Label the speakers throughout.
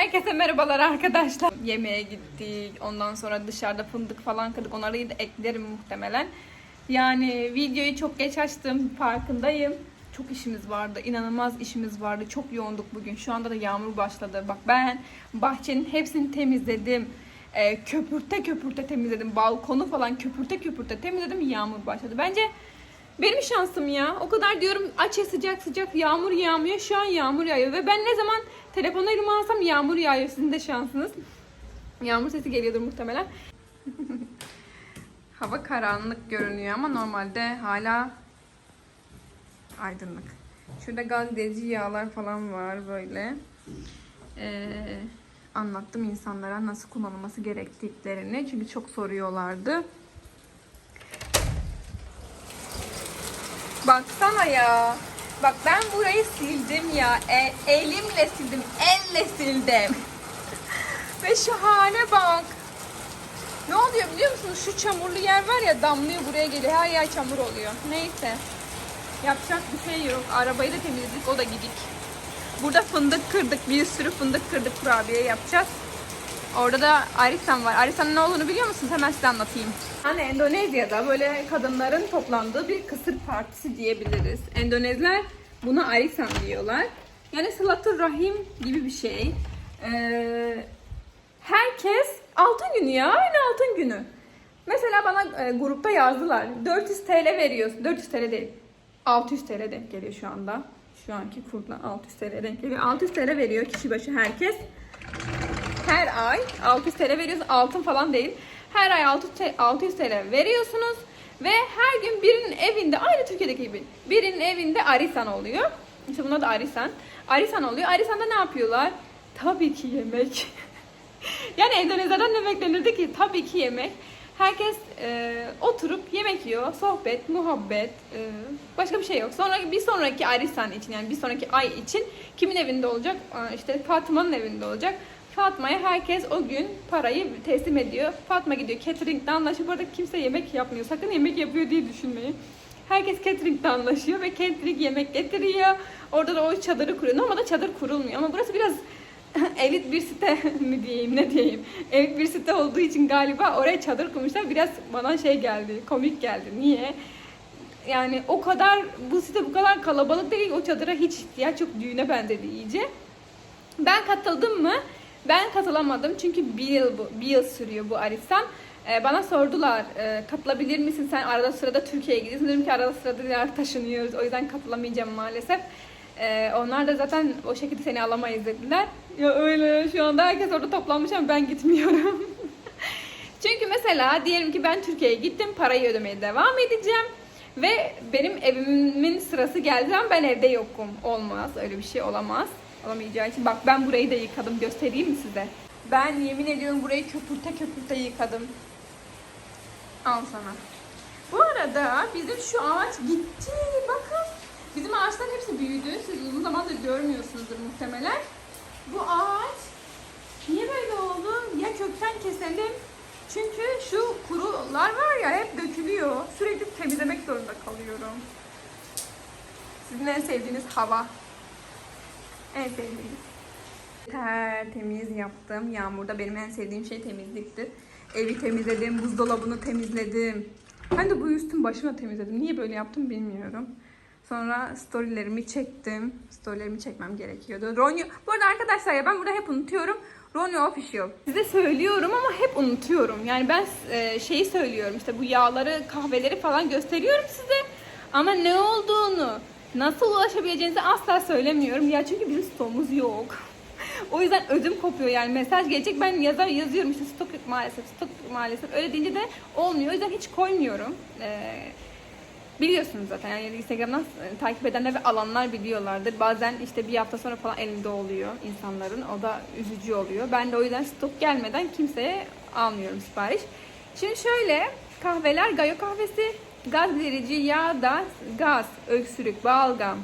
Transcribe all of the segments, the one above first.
Speaker 1: Herkese merhabalar arkadaşlar. Yemeğe gittik. Ondan sonra dışarıda fındık falan kırdık. Onları da eklerim muhtemelen. Yani videoyu çok geç açtım. Farkındayım. Çok işimiz vardı. inanılmaz işimiz vardı. Çok yoğunduk bugün. Şu anda da yağmur başladı. Bak ben bahçenin hepsini temizledim. Ee, köpürte köpürte temizledim. Balkonu falan köpürte köpürte temizledim. Yağmur başladı. Bence benim şansım ya. O kadar diyorum aç ya sıcak sıcak yağmur yağmıyor. Şu an yağmur yağıyor ve ben ne zaman telefonu elime alsam yağmur yağıyor. Sizin de şansınız. Yağmur sesi geliyordur muhtemelen. Hava karanlık görünüyor ama normalde hala aydınlık. Şurada gaz verici yağlar falan var böyle. Ee, anlattım insanlara nasıl kullanılması gerektiklerini. Çünkü çok soruyorlardı. Baksana ya. Bak ben burayı sildim ya. E- elimle sildim. Elle sildim. Ve şu hale bak. Ne oluyor biliyor musunuz? Şu çamurlu yer var ya damlıyor buraya geliyor. Her yer çamur oluyor. Neyse. Yapacak bir şey yok. Arabayı da temizledik. O da gidik. Burada fındık kırdık. Bir sürü fındık kırdık kurabiye yapacağız. Orada da arisan var. Arisanın ne olduğunu biliyor musunuz? Hemen size anlatayım. Hani Endonezya'da böyle kadınların toplandığı bir kısır partisi diyebiliriz. Endonezler buna arisan diyorlar. Yani sılatır rahim gibi bir şey. Ee, herkes altın günü ya. Aynı altın günü. Mesela bana e, grupta yazdılar. 400 TL veriyorsun. 400 TL değil. 600 TL denk geliyor şu anda. Şu anki kurla 600 TL denk geliyor. 600 TL veriyor kişi başı herkes her ay 600 TL veriyorsunuz. Altın falan değil. Her ay 600 T- 600 TL veriyorsunuz. Ve her gün birinin evinde aynı Türkiye'deki gibi birinin evinde arisan oluyor. İşte buna da arisan. Arisan oluyor. Arisan'da ne yapıyorlar? Tabii ki yemek. yani Endonezya'dan ne beklenirdi ki? Tabii ki yemek. Herkes e, oturup yemek yiyor, sohbet, muhabbet, e, başka bir şey yok. Sonra bir sonraki arisan için yani bir sonraki ay için kimin evinde olacak? Aa, İşte Fatma'nın evinde olacak. Fatma'ya herkes o gün parayı teslim ediyor. Fatma gidiyor catering'de anlaşıyor. Bu arada kimse yemek yapmıyor. Sakın yemek yapıyor diye düşünmeyin. Herkes catering'de anlaşıyor ve catering yemek getiriyor. Orada da o çadırı kuruyor. Normalde çadır kurulmuyor ama burası biraz elit bir site mi diyeyim ne diyeyim. Elit bir site olduğu için galiba oraya çadır kurmuşlar. Biraz bana şey geldi, komik geldi. Niye? Yani o kadar, bu site bu kadar kalabalık değil. O çadıra hiç ihtiyaç yok. Düğüne benzedi iyice. Ben katıldım mı? Ben katılamadım çünkü bir yıl, bu, bir yıl sürüyor bu Aristan. Ee, bana sordular e, katılabilir misin sen arada sırada Türkiye'ye gidiyorsun. Dedim ki arada sırada yer taşınıyoruz o yüzden katılamayacağım maalesef. Ee, onlar da zaten o şekilde seni alamayız dediler. Ya öyle şu anda herkes orada toplanmış ama ben gitmiyorum. Çünkü mesela diyelim ki ben Türkiye'ye gittim parayı ödemeye devam edeceğim. Ve benim evimin sırası geldiği ben evde yokum. Olmaz. Öyle bir şey olamaz. Olamayacağı için. Bak ben burayı da yıkadım. Göstereyim mi size? Ben yemin ediyorum burayı köpürte köpürte yıkadım. Al sana. Bu arada bizim şu ağaç gitti. Bakın. Bizim ağaçların hepsi büyüdü. Siz uzun zamandır görmüyorsunuzdur muhtemelen. Bu ağaç niye böyle oldu? Ya kökten keselim. Çünkü şu kurular var ya hep dökülüyor. Sürekli temizlemek zorunda kalıyorum. Sizin en sevdiğiniz hava. En sevdiğiniz. Tertemiz yaptım. Yağmurda benim en sevdiğim şey temizliktir. Evi temizledim, buzdolabını temizledim. Ben de bu üstün başına temizledim. Niye böyle yaptım bilmiyorum. Sonra storylerimi çektim. Storylerimi çekmem gerekiyordu. Ronyo, bu arada arkadaşlar ya ben burada hep unutuyorum. Ronyo Official. Size söylüyorum ama hep unutuyorum. Yani ben e, şeyi söylüyorum işte bu yağları, kahveleri falan gösteriyorum size. Ama ne olduğunu, nasıl ulaşabileceğinizi asla söylemiyorum. Ya çünkü bizim stoğumuz yok. o yüzden ödüm kopuyor yani mesaj gelecek ben yazar yazıyorum işte stok yok maalesef stok yok maalesef öyle deyince de olmuyor o yüzden hiç koymuyorum. Ee, biliyorsunuz zaten yani Instagram'dan e, takip edenler ve alanlar biliyorlardır. Bazen işte bir hafta sonra falan elinde oluyor insanların. O da üzücü oluyor. Ben de o yüzden stok gelmeden kimseye almıyorum sipariş. Şimdi şöyle kahveler Gayo kahvesi, gaz verici yağ da gaz, öksürük, balgam,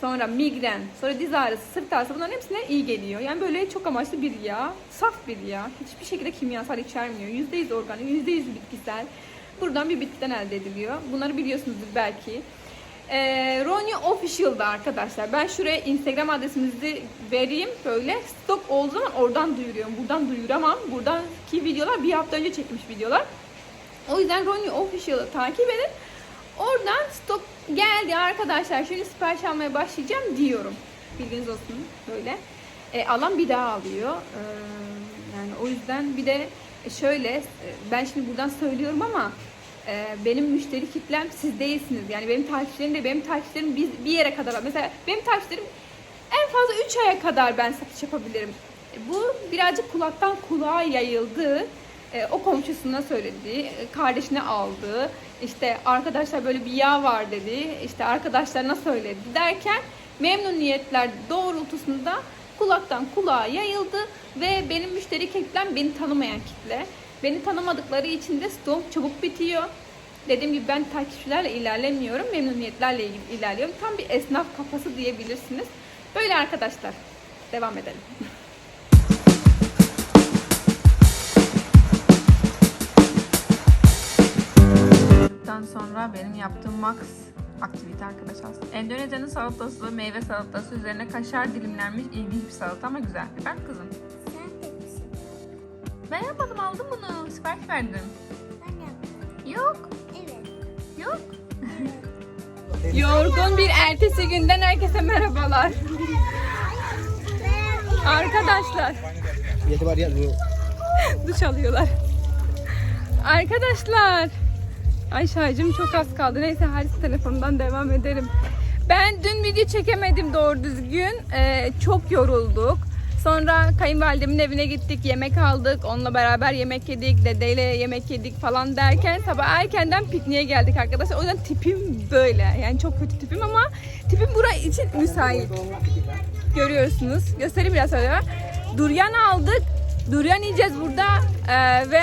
Speaker 1: sonra migren, sonra diz ağrısı, sırt ağrısı bunların hepsine iyi geliyor. Yani böyle çok amaçlı bir yağ, saf bir yağ. Hiçbir şekilde kimyasal içermiyor. %100 organik, %100 bitkisel. Buradan bir bitkiden elde ediliyor. Bunları biliyorsunuzdur belki. Ee, Ronnie Official'da arkadaşlar. Ben şuraya Instagram adresimizi vereyim. Böyle stok olduğu zaman oradan duyuruyorum. Buradan duyuramam. Buradaki videolar bir hafta önce çekmiş videolar. O yüzden Ronnie Official'ı takip edin. Oradan stok geldi arkadaşlar. Şimdi sipariş almaya başlayacağım diyorum. Bilginiz olsun böyle. E, alan bir daha alıyor. Ee, yani o yüzden bir de şöyle e, ben şimdi buradan söylüyorum ama e, benim müşteri kitlem siz değilsiniz. Yani benim takipçilerim de benim takipçilerim bir, bir yere kadar. Mesela benim takipçilerim en fazla 3 aya kadar ben satış yapabilirim. E, Bu birazcık kulaktan kulağa yayıldı. E, o komşusuna söyledi, e, kardeşine aldı. İşte arkadaşlar böyle bir yağ var dedi. İşte arkadaşlarına söyledi derken memnuniyetler doğrultusunda kulaktan kulağa yayıldı ve benim müşteri kitlem beni tanımayan kitle. Beni tanımadıkları için de stok çabuk bitiyor. Dediğim gibi ben takipçilerle ilerlemiyorum, memnuniyetlerle il- ilerliyorum. Tam bir esnaf kafası diyebilirsiniz. Böyle arkadaşlar. Devam edelim. sonra benim yaptığım max aktivite arkadaşlar. Endonezya'nın salatası, meyve salatası üzerine kaşar dilimlenmiş ilginç bir salata ama güzel. Ben kızım.
Speaker 2: Sen de misin?
Speaker 1: Ben yapmadım aldım bunu. Sipariş verdim.
Speaker 2: Ben yaptım.
Speaker 1: Yok.
Speaker 2: Evet.
Speaker 1: Yok. Yorgun bir ertesi günden herkese merhabalar. Arkadaşlar
Speaker 3: Ya coba lihat dulu.
Speaker 1: duş alıyorlar. Arkadaşlar. Ay şarjım çok az kaldı. Neyse Halis telefonundan devam edelim. Ben dün video çekemedim doğru düzgün. Ee, çok yorulduk. Sonra kayınvalidemin evine gittik, yemek aldık. Onunla beraber yemek yedik, dedeyle yemek yedik falan derken sabah erkenden pikniğe geldik arkadaşlar. O yüzden tipim böyle. Yani çok kötü tipim ama tipim buraya için müsait. Görüyorsunuz. Göstereyim biraz sonra. Duryan aldık. Duryan yiyeceğiz burada. Ee, ve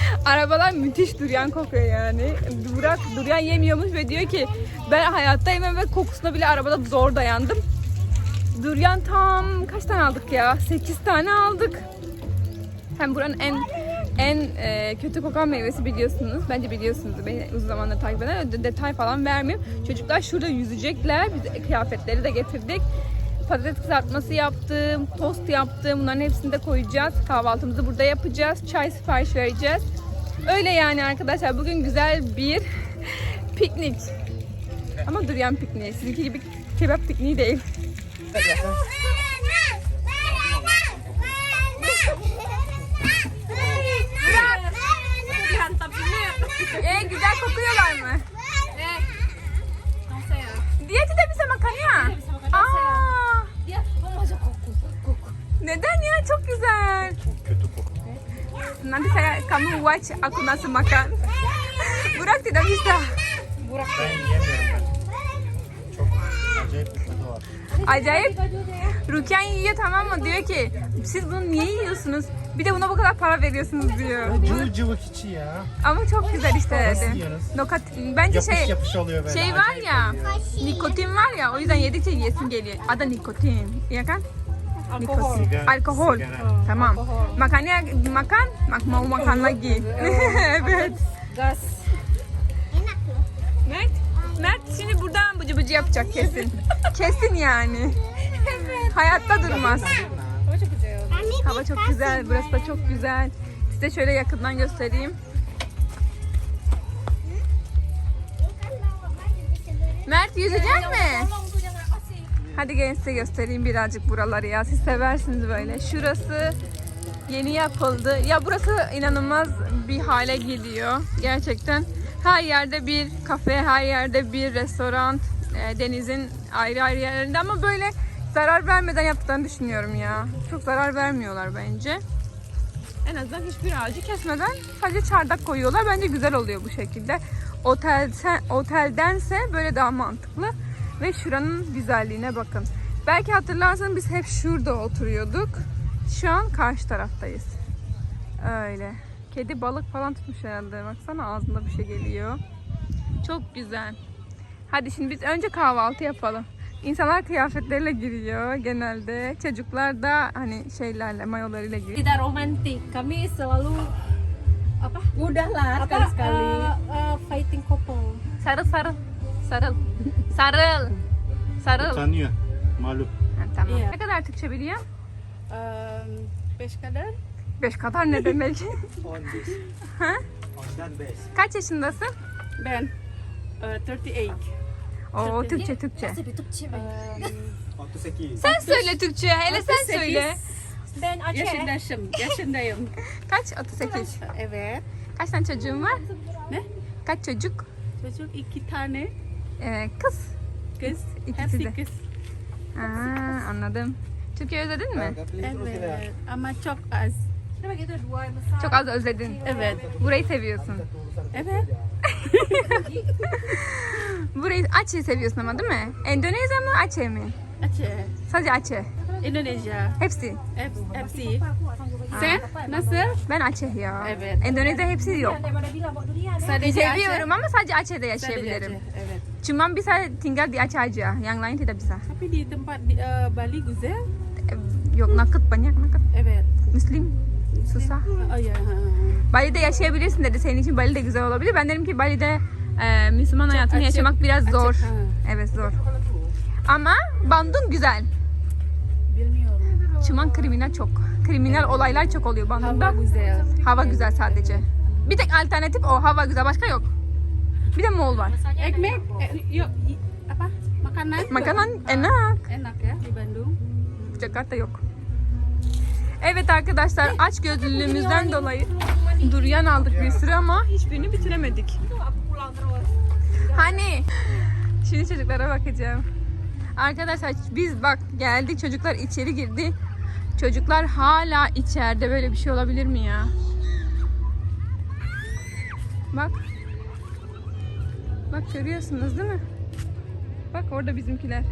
Speaker 1: arabalar müthiş duryan kokuyor yani. Burak duryan yemiyormuş ve diyor ki ben hayatta yemem ve kokusuna bile arabada zor dayandım. Duryan tam kaç tane aldık ya? 8 tane aldık. Hem buranın en en e, kötü kokan meyvesi biliyorsunuz. Bence biliyorsunuz. Beni uzun zamandır takip eden. De- detay falan vermeyeyim. Çocuklar şurada yüzecekler. Biz kıyafetleri de getirdik. Patates kızartması yaptım, tost yaptım. Bunların hepsini de koyacağız. Kahvaltımızı burada yapacağız. Çay sipariş vereceğiz. Öyle yani arkadaşlar. Bugün güzel bir piknik. Ama duryan pikniği. Sizinki gibi kebap pikniği değil. E güzel kokuyorlar mı? Kamu watch aku nasıl makan. Burak tidak bisa.
Speaker 3: Ben yiyemiyorum ben. Çok acayip bir tadı var.
Speaker 1: Acayip. Rukiyen yiyor tamam mı? Diyor ki siz bunu niye yiyorsunuz? Bir de buna bu kadar para veriyorsunuz diyor.
Speaker 3: Cıvık cıvık içi ya.
Speaker 1: Ama çok güzel işte
Speaker 3: Nasıl
Speaker 1: dedi.
Speaker 3: yiyorsunuz?
Speaker 1: Nokat, bence
Speaker 3: Yapış
Speaker 1: şey
Speaker 3: yapış oluyor böyle.
Speaker 1: şey var
Speaker 3: acayip
Speaker 1: ya
Speaker 3: oluyor.
Speaker 1: nikotin var ya o yüzden yedikçe yiyesin geliyor. Adı nikotin. Ya kan? Nikotin.
Speaker 3: Sigara-
Speaker 1: Alkohol.
Speaker 3: sigara.
Speaker 1: Tamam. Makanya makan, mak mau makan lagi. evet.
Speaker 2: loh.
Speaker 1: Mert, Mert şimdi buradan bıcı bıcı yapacak kesin. kesin yani. Hayatta durmaz.
Speaker 4: oh çok güzel
Speaker 1: Hava çok güzel, burası da çok güzel. Size şöyle yakından göstereyim. Mert yüzecek mi? Hadi gelin size göstereyim birazcık buraları ya. Siz seversiniz böyle. Şurası yeni yapıldı. Ya burası inanılmaz bir hale geliyor. Gerçekten her yerde bir kafe, her yerde bir restoran. e, denizin ayrı ayrı yerlerinde ama böyle zarar vermeden yaptıklarını düşünüyorum ya. Çok zarar vermiyorlar bence. En azından hiçbir ağacı kesmeden sadece çardak koyuyorlar. Bence güzel oluyor bu şekilde. Otel, oteldense böyle daha mantıklı. Ve şuranın güzelliğine bakın. Belki hatırlarsanız biz hep şurada oturuyorduk. Şu an karşı taraftayız. Öyle. Kedi balık falan tutmuş herhalde. Baksana ağzında bir şey geliyor. Çok güzel. Hadi şimdi biz önce kahvaltı yapalım. İnsanlar kıyafetleriyle giriyor genelde. Çocuklar da hani şeylerle, mayolarıyla giriyor.
Speaker 4: tidak romantis kami selalu apa
Speaker 5: Udahlah
Speaker 4: apa
Speaker 5: sekali-sekali.
Speaker 4: uh, uh, fighting couple
Speaker 1: Sarıl sarıl. Sarıl. Sarıl. Sarıl.
Speaker 3: Utanıyor. Malum.
Speaker 1: Ha, tamam.
Speaker 4: İyi.
Speaker 1: Ne kadar Türkçe biliyor?
Speaker 4: Um, beş kadar.
Speaker 1: Beş kadar ne demek?
Speaker 3: On this.
Speaker 1: ha?
Speaker 3: Ondan beş.
Speaker 1: Kaç yaşındasın?
Speaker 4: Ben uh, 38.
Speaker 1: Oo Türkçe Türkçe.
Speaker 4: Um,
Speaker 3: 38.
Speaker 1: Sen söyle Türkçe. Hele sen
Speaker 4: 38.
Speaker 1: söyle.
Speaker 4: Ben yaşındayım. Yaşındayım.
Speaker 1: Kaç? 38.
Speaker 4: evet.
Speaker 1: Kaç tane çocuğun var?
Speaker 4: Ne?
Speaker 1: Kaç çocuk?
Speaker 4: Çocuk iki tane
Speaker 1: Ee, kız.
Speaker 4: kız.
Speaker 1: İkisi de.
Speaker 4: Hepsi kız.
Speaker 1: Aa, anladım. Türkiye özledin mi?
Speaker 4: Evet. Ama çok az.
Speaker 1: Çok az özledin.
Speaker 4: Evet.
Speaker 1: Burayı seviyorsun.
Speaker 4: Evet.
Speaker 1: Burayı Aceh seviyorsun ama değil mi? Endonezya mı Aceh mi?
Speaker 4: Aceh.
Speaker 1: Sadece Aceh.
Speaker 4: Indonesia.
Speaker 1: Hepsi.
Speaker 4: Hep- Hepsi. Sen nasıl?
Speaker 1: Ben Aceh ya.
Speaker 4: Evet.
Speaker 1: Endonezya hepsi yok.
Speaker 4: Sadece
Speaker 1: Seviyorum ama sadece Aceh'de
Speaker 4: Aceh. Sadece
Speaker 1: yaşayabilirim.
Speaker 4: Aceh, Evet.
Speaker 1: Cuma bisa tinggal di Aceh aja. Yang lain tidak bisa.
Speaker 4: Tapi di tempat di, uh, Bali güzel.
Speaker 1: Eh, Yok nakit banyak nakit.
Speaker 4: Evet.
Speaker 1: Müslim. Susah.
Speaker 4: Oh ya.
Speaker 1: Bali'de yaşayabilirsin dedi. Senin için Bali de güzel olabilir. Ben dedim ki Bali'de e, Müslüman hayatını
Speaker 4: açık-
Speaker 1: yaşamak biraz
Speaker 4: açık,
Speaker 1: zor.
Speaker 4: ha.
Speaker 1: Evet zor. Ama Bandung güzel.
Speaker 4: Bilmiyorum.
Speaker 1: Çıman kriminal çok. Kriminal olaylar çok oluyor Bandung'da.
Speaker 4: Hava güzel.
Speaker 1: Hava güzel sadece. Bir tek alternatif o hava güzel başka yok. Bir de mall var.
Speaker 4: Ekmek, eh, yok, i- apa? Makanan.
Speaker 1: Makanan enak.
Speaker 4: Enak ya di Bandung.
Speaker 1: Jakarta yok. Evet arkadaşlar aç gözlülüğümüzden dolayı duryan aldık bir sürü ama hiçbirini bitiremedik. Hani? Şimdi çocuklara bakacağım. Arkadaşlar biz bak geldik çocuklar içeri girdi. Çocuklar hala içeride böyle bir şey olabilir mi ya? Bak. Bak görüyorsunuz değil mi? Bak orada bizimkiler.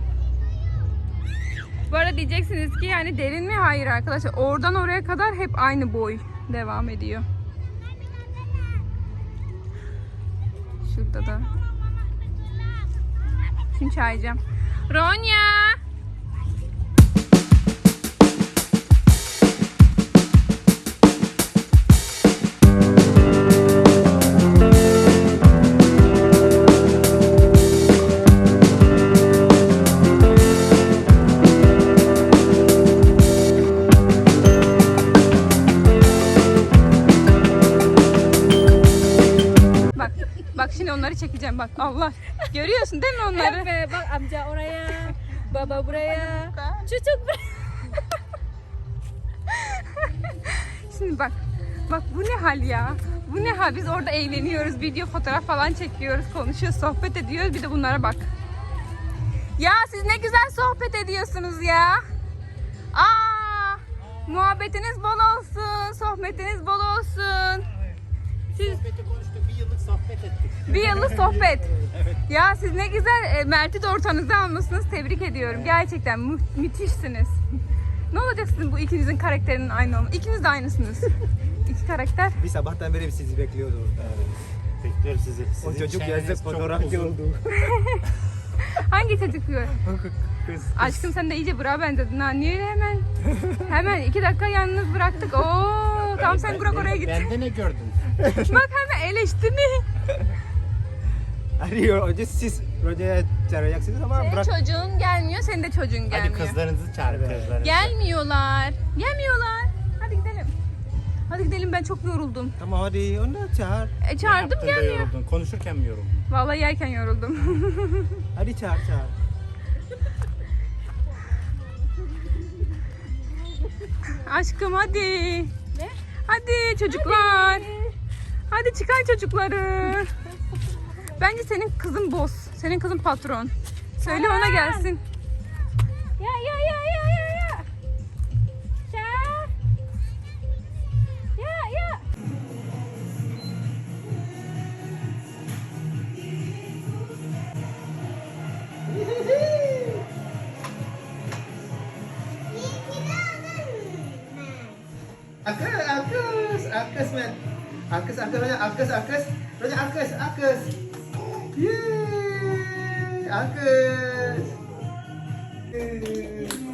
Speaker 1: Bu arada diyeceksiniz ki yani derin mi? Hayır arkadaşlar. Oradan oraya kadar hep aynı boy devam ediyor. Şurada da. Şimdi çağıracağım. Ronya! Onları çekeceğim bak. Allah. Görüyorsun değil mi onları?
Speaker 4: Evet, bak amca oraya, baba buraya, cucuk buraya.
Speaker 1: Şimdi bak. Bak bu ne hal ya? Bu ne hal? Biz orada eğleniyoruz. Video, fotoğraf falan çekiyoruz. Konuşuyoruz, sohbet ediyoruz. Bir de bunlara bak. Ya siz ne güzel sohbet ediyorsunuz ya. Aa! Muhabbetiniz bol olsun. Sohbetiniz bol olsun. Siz
Speaker 3: Sohbeti konuştuk. Bir yıllık sohbet ettik.
Speaker 1: bir yıllık sohbet. Ya siz ne güzel e, Mert'i de ortanıza almışsınız. Tebrik ediyorum. Gerçekten mü- müthişsiniz. Ne olacak sizin bu ikinizin karakterinin aynı olması? İkiniz de aynısınız. İki karakter.
Speaker 5: Bir sabahtan beri sizi bekliyordu orada.
Speaker 3: Bekliyoruz sizi.
Speaker 5: O
Speaker 3: Sizin
Speaker 5: çocuk
Speaker 3: çeneniz
Speaker 5: yazık
Speaker 3: çok
Speaker 5: fotoğrafçı
Speaker 3: uzun.
Speaker 5: oldu.
Speaker 1: Hangi çocuk diyor?
Speaker 5: Kız.
Speaker 1: Aşkım sen de iyice bura benzedin ha. Niye öyle hemen? Hemen iki dakika yalnız bıraktık. Oo, tamam sen bırak oraya git.
Speaker 3: Bende ne gördün?
Speaker 1: Bak hemen eleştiri.
Speaker 5: Arıyor önce siz Roja'ya çağıracaksınız ama
Speaker 1: Senin
Speaker 5: bırak.
Speaker 1: çocuğun gelmiyor, senin de çocuğun
Speaker 3: Hadi
Speaker 1: gelmiyor.
Speaker 3: kızlarınızı çağırın kızlarınızı.
Speaker 1: Gelmiyorlar. Gelmiyorlar. Hadi gidelim. Hadi gidelim ben çok yoruldum.
Speaker 5: Tamam hadi onu da çağır.
Speaker 1: E,
Speaker 3: Ne
Speaker 1: çağırdım
Speaker 3: yaptın da
Speaker 1: gelmiyor.
Speaker 3: yoruldun? Konuşurken mi yoruldun?
Speaker 1: Vallahi yerken yoruldum.
Speaker 5: Hadi çağır çağır.
Speaker 1: Aşkım hadi. Hadi çocuklar. Hadi çıkar çocukları. Bence senin kızın boss. Senin kızın patron. Söyle ona gelsin. Ya ya ya ya ya ya. Çağır. Ya ya.
Speaker 5: Akes, akes, akes man. Arkes, arkes, banyak arkes, arkes. Banyak arkes, arkes. Yeay! Arkes! Yeay!